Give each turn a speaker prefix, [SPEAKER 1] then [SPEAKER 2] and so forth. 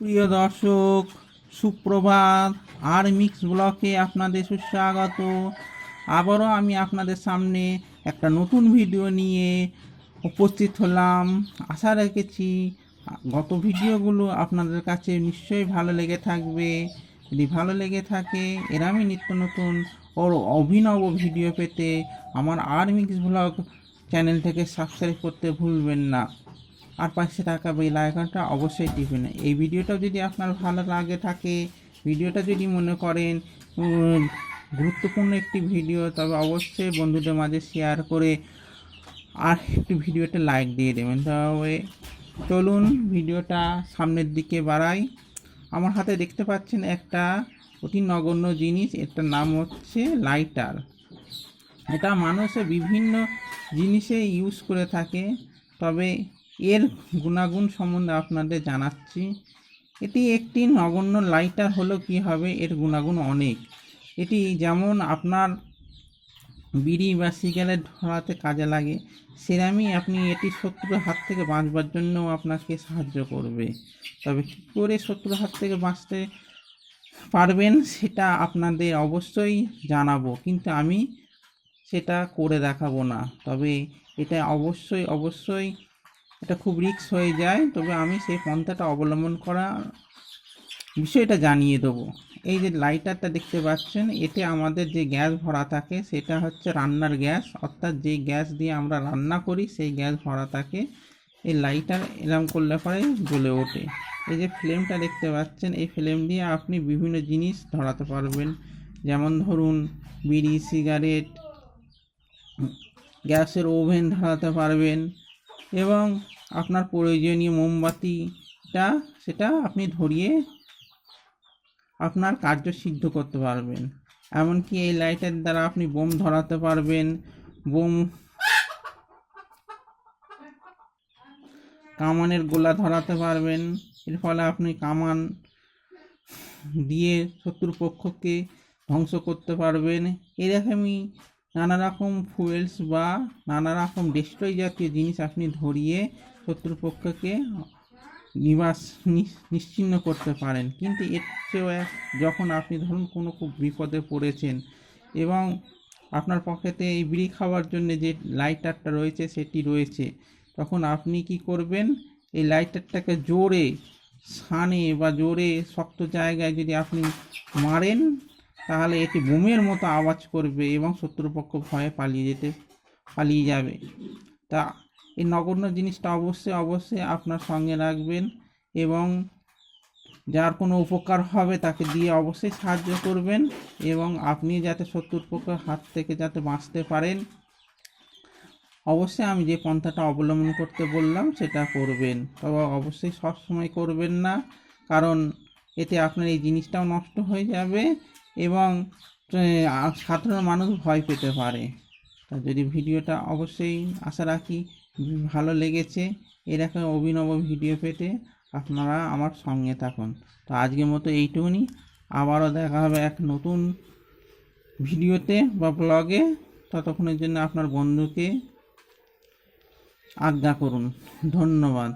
[SPEAKER 1] প্রিয় দর্শক, সুপ্রভাত আর মিক্স ব্লকে আপনাদের সুস্বাগত। আবারও আমি আপনাদের সামনে একটা নতুন ভিডিও নিয়ে উপস্থিত হলাম। আশা রেখেছি গত ভিডিওগুলো আপনাদের কাছে নিশ্চয়ই ভালো লেগে থাকবে। যদি ভালো লেগে থাকে এরমই নিত্য নতুন ওর অভিনব ভিডিও পেতে আমার আর মিক্স ব্লগ চ্যানেলটাকে সাবস্ক্রাইব করতে ভুলবেন না। আর পাঁচশো টাকা বেল আইকনটা অবশ্যই টিপে না এই ভিডিওটাও যদি আপনার ভালো লাগে থাকে, ভিডিওটা যদি মনে করেন গুরুত্বপূর্ণ একটি ভিডিও, তবে অবশ্যই বন্ধুদের মাঝে শেয়ার করে আর একটি ভিডিওতে লাইক দিয়ে দেবেন। তবে চলুন ভিডিওটা সামনের দিকে বাড়াই। আমার হাতে দেখতে পাচ্ছেন একটা অতি নগণ্য জিনিস, এটার নাম হচ্ছে লাইটার এটা মানুষে বিভিন্ন জিনিসে ইউজ করে থাকে, তবে এর গুণাগুণ সম্বন্ধে আপনাদের জানাচ্ছি। এটি একটি নগণ্য লাইটার হলো কি হবে, এর গুণাগুণ অনেক। এটি যেমন আপনার বিড়ি বা সিগারেট ধরাতে কাজে লাগে, সেরামই আপনি এটি শত্রুর হাত থেকে বাঁচবার জন্য আপনাকে সাহায্য করবে। তবে কী করে শত্রুর হাত থেকে বাঁচতে পারবেন, সেটা আপনাদের অবশ্যই জানাব, কিন্তু আমি সেটা করে দেখাবো না। তবে এটা অবশ্যই অবশ্যই এটা খুব রিস্ক হয়ে যায়, তবে আমি সেই পন্থাটা অবলম্বন করা বিষয়টা জানিয়ে দেবো। এই যে লাইটারটা দেখতে পাচ্ছেন, এতে আমাদের যে গ্যাস ভরা থাকে, সেটা হচ্ছে রান্নার গ্যাস। অর্থাৎ যে গ্যাস দিয়ে আমরা রান্না করি, সেই গ্যাস ভরা থাকে। এই লাইটার এরম করলে পরে জ্বলে ওঠে। এই যে ফ্লেমটা দেখতে পাচ্ছেন, এই ফ্লেম দিয়ে আপনি বিভিন্ন জিনিস ধরাতে পারবেন। যেমন ধরুন, বিড়ি সিগারেট গ্যাসের ওভেন ধরাতে পারবেন এবং আপনার প্রয়োজনীয় মোমবাতিটা সেটা আপনি ধরিয়ে আপনার কার্য সিদ্ধ করতে পারবেন। এমনকি এই লাইটের দ্বারা আপনি বোম ধরাতে পারবেন। বোম কামানের গোলা ধরাতে পারবেন। এর ফলে আপনি কামান দিয়ে শত্রুপক্ষকে ধ্বংস করতে পারবেন। এরকমই নানা রকম ফুয়েলস বা নানা রকম ডিস্ট্রয় জাতীয় জিনিস আপনি ধরিয়ে শত্রুপক্ষকে নিবাস নিশ্চিহ্ন করতে পারেন। কিন্তু এর চেয়েও যখন আপনি ধরুন কোনো খুব বিপদে পড়েছেন এবং আপনার পকেটে এই বিড়ি খাওয়ার জন্য যে লাইটারটা রয়েছে সেটি রয়েছে, তখন আপনি কি করবেন? এই লাইটারটাকে জোরে সানে বা জোরে শক্ত জায়গায় যদি আপনি মারেন, তাহলে এটি বোমের মতো আওয়াজ করবে এবং শত্রুপক্ষ ভয়ে পালিয়ে যেতে, পালিয়ে যাবে। তা এই নগণ্য জিনিসটা অবশ্যই অবশ্যই আপনার সঙ্গে রাখবেন এবং যার কোনো উপকার হবে তাকে দিয়ে অবশ্যই সাহায্য করবেন এবং আপনি যাতে শত্রুপক্ষের হাত থেকে যাতে বাঁচতে পারেন, অবশ্যই আমি যে পন্থাটা অবলম্বন করতে বললাম সেটা করবেন। তবে অবশ্যই সব সময় করবেন না, কারণ এতে আপনার এই জিনিসটাও নষ্ট হয়ে যাবে এবং সাধারণ মানুষ ভয় পেতে পারে। যদি ভিডিওটা অবশ্যই আশা রাখি ভালো লেগেছে এরকম অভিনব ভিডিও পেতে আপনারা আমার সঙ্গে থাকুন। তো আজকের মতো এইটুকুনি। আবারও দেখা হবে এক নতুন ভিডিওতে বা ব্লগে। ততক্ষণের জন্য আপনার বন্ধুকে আজ্ঞা করুন। ধন্যবাদ।